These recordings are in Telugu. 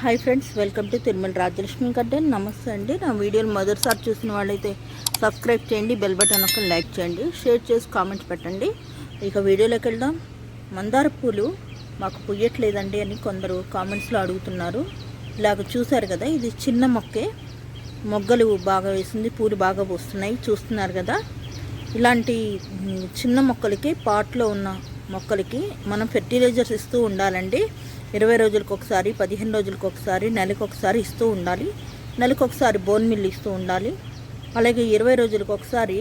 Hi friends welcome to Tirumala Rajalakshmi garden నమస్తే అండి. నా వీడియోలు మొదటిసారి చూసిన వాళ్ళైతే సబ్స్క్రైబ్ చేయండి బెల్ బటన్ ఒక లైక్ చేయండి షేర్ చేసి కామెంట్ పెట్టండి. ఇక వీడియోలోకి వెళ్దాం. మందార పూలు మాకు పుయ్యట్లేదండి అని కొందరు కామెంట్స్లో అడుగుతున్నారు. ఇలాగ చూశారు కదా ఇది చిన్న మొక్కే. మొగ్గలు బాగా వేసింది పూలు బాగా వస్తున్నాయి చూస్తున్నారు కదా. ఇలాంటి చిన్న మొక్కలకి పాట్లో ఉన్న మొక్కలకి మనం ఫెర్టిలైజర్స్ ఇస్తూ ఉండాలండి. ఇరవై రోజులకు ఒకసారి పదిహేను రోజులకు ఒకసారి నెలకు ఒకసారి ఇస్తూ ఉండాలి. నెలకు ఒకసారి బోన్ మిల్ ఇస్తూ ఉండాలి. అలాగే ఇరవై రోజులకు ఒకసారి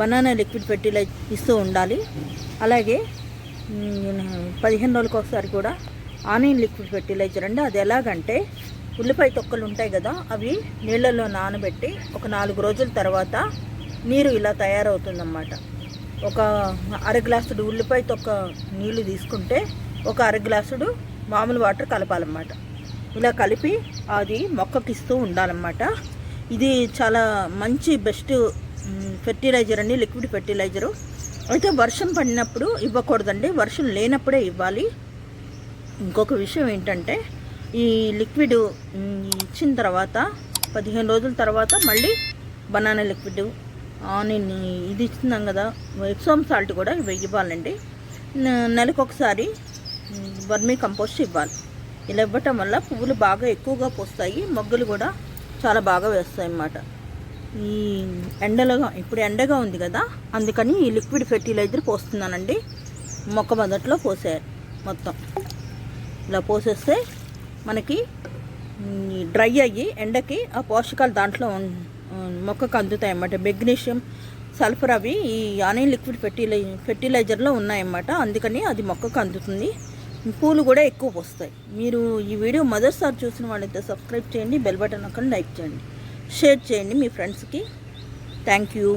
బనానా లిక్విడ్ ఫెర్టిలైజర్ ఇస్తూ ఉండాలి. అలాగే పదిహేను రోజులకు ఒకసారి కూడా ఆనియన్ లిక్విడ్ ఫెర్టిలైజర్ అండి. అది ఎలాగంటే ఉల్లిపాయ తొక్కలు ఉంటాయి కదా అవి నీళ్ళల్లో నానబెట్టి ఒక నాలుగు రోజుల తర్వాత నీరు ఇలా తయారవుతుందన్నమాట. ఒక అర గ్లాసుడు ఉల్లిపాయ తొక్క నీళ్ళు తీసుకుంటే ఒక అర గ్లాసుడు మామూలు వాటర్ కలపాలన్నమాట. ఇలా కలిపి అది మొక్కకి ఇస్తూ ఉండాలన్నమాట. ఇది చాలా మంచి బెస్ట్ ఫెర్టిలైజర్ అండి లిక్విడ్ ఫెర్టిలైజరు. అయితే వర్షం పడినప్పుడు ఇవ్వకూడదండి వర్షం లేనప్పుడే ఇవ్వాలి. ఇంకొక విషయం ఏంటంటే ఈ లిక్విడ్ ఇచ్చిన తర్వాత పదిహేను రోజుల తర్వాత మళ్ళీ బనానా లిక్విడ్ ఆనియన్ ఇది ఇస్తున్నాం కదా ఎప్సోమ్ సాల్ట్ కూడా ఇవి ఇవ్వాలండి. నెలకొకసారి నెలకు ఒకసారి వర్మీ కంపోస్ట్ ఇవ్వాలి. ఇలా ఇవ్వటం వల్ల పువ్వులు బాగా ఎక్కువగా పోస్తాయి మొగ్గలు కూడా చాలా బాగా వేస్తాయి అన్నమాట. ఈ ఎండలుగా ఇప్పుడు ఎండగా ఉంది కదా అందుకని ఈ లిక్విడ్ ఫెర్టిలైజర్ పోస్తున్నానండి. మొక్క మొదట్లో పోసేయాలి మొత్తం. ఇలా పోసేస్తే మనకి డ్రై అయ్యి ఎండకి ఆ పోషకాలు దాంట్లో మొక్కకు అందుతాయి అన్నమాట. మెగ్నీషియం సల్ఫర్ అవి ఈ ఆనియన్ లిక్విడ్ ఫెర్టిలై ఫెర్టిలైజర్లో ఉన్నాయన్నమాట. అందుకని అది మొక్కకు అందుతుంది. పూలు కూడా ఎక్కువ వస్తాయి మీరు ఈ వీడియో మొదటిసారి చూసిన వాళ్ళైతే సబ్స్క్రైబ్ చేయండి బెల్ బటన్ అక్కడ లైక్ చేయండి షేర్ చేయండి మీ ఫ్రెండ్స్కి. Thank you.